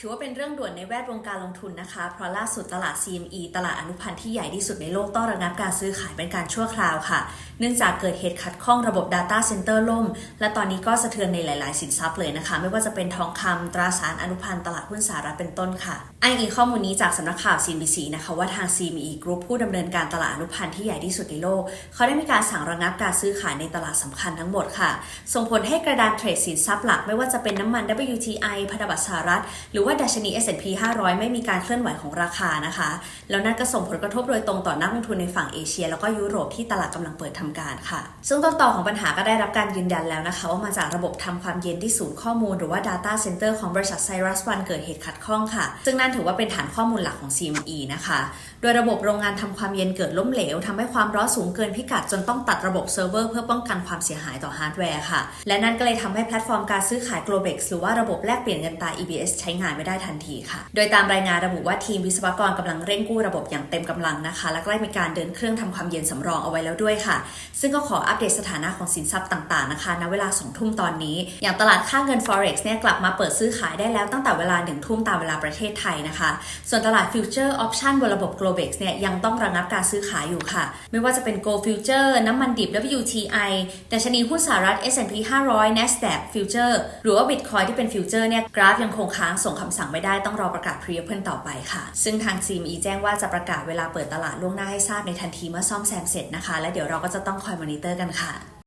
ถือว่าเป็นเรื่องด่วนในแวดวงการลงทุนนะคะ เพราะล่าสุดตลาด CME ตลาดอนุพันธ์ที่ใหญ่ที่สุดในโลกต้องระงับการซื้อขายเป็นการชั่วคราวค่ะ เนื่องจากเกิดเหตุขัดข้องระบบ Data Center ล่ม และตอนนี้ก็สะเทือนในหลาย ๆ สินทรัพย์เลยนะคะ ไม่ว่าจะเป็นทองคำตราสารอนุพันธ์ตลาดหุ้นสหรัฐเป็นต้นค่ะอ้างอิงข้อมูลนี้จากสำนักข่าว CNBC นะคะว่าทาง CME Group ผู้ดำเนินการตลาดอนุพันธ์ที่ใหญ่ที่สุดในโลก เขาได้มีการสั่งระงับการซื้อขายในตลาดสำคัญทั้งหมดค่ะ ส่งผลให้กระดานเทรดสินทรัพย์หลัก ไม่ว่าจะเป็นน้ำมัน WTI พันธบัตรสหรัฐหรือว่าดัชนี S&P 500 ไม่มีการเคลื่อนไหวของราคานะคะ แล้วนั่นก็ส่งผลกระทบโดยตรงต่อนักลงทุนในฝั่งเอเชีย แล้วก็ยุโรปที่ตลาดกำลังเปิดทำการค่ะ ซึ่งต้นตอของปัญหาก็ได้รับการยืนยันแล้วนะคะ ว่ามาจากระบบทำความเย็นที่ศูนย์ข้อมูลหรือว่า Data Center ของบริษัท Cyrus One เกิดเหตุขัดข้องค่ะ ซึ่งนั่นถือว่าเป็นฐานข้อมูลหลักของ CME นะคะ โดยระบบโรงงานทำความเย็นเกิดล้มเหลวทำให้ความร้อนสูงเกินพิกัดจนต้องตัดระบบเซิร์ฟเวอร์เพื่อป้องกันความเสียหายต่อฮาร์ดแวร์ค่ะ และนั่นก็เลยทำให้แพลตฟอร์มการซื้อขาย Globex หรือว่าระบบแลกเปลี่ยนเงินตรา EBS ใช้งานไม่ได้ทันทีค่ะ โดยตามรายงานระบุว่าทีมวิศวกรกำลังเร่งกู้ระบบอย่างเต็มกำลังนะคะ และใกล้มีการเดินเครื่องทำความเย็นสำรองเอาไว้แล้วด้วยค่ะ ซึ่งก็ขออัปเดตสถานะของสินทรัพย์ต่างๆนะคะณเวลา2ทุ่มตอนนี้ อย่างตลาดค่าเงิน forex เนี่ยกลับมาเปิดซื้อขายได้แล้วตั้งแต่เวลา1ทุ่มตามเวลาประเทศไทยนะคะ ส่วนตลาดฟิวเจอร์ออปชันบนระบบ Globex เนี่ยยังต้องระงับการซื้อขายอยู่ค่ะ ไม่ว่าจะเป็น Gold Future น้ำมันดิบ WTI ดัชนีหุ้นสหรัฐ S&P 500 NASDAQ Future หรือว่า Bitcoin ที่เป็นฟิวเจอร์เนี่ยกราฟยังคงค้างส่งคำสั่งไม่ได้ต้องรอประกาศ Pre-Open ต่อไปค่ะ ซึ่งทาง CME แจ้งว่าจะประกาศเวลาเปิดตลาดล่วงหน้าให้ทราบในทันทีเมื่อซ่อมแซมเสร็จนะคะ และเดี๋ยวเราก็จะต้องคอยมอนิเตอร์กันค่ะ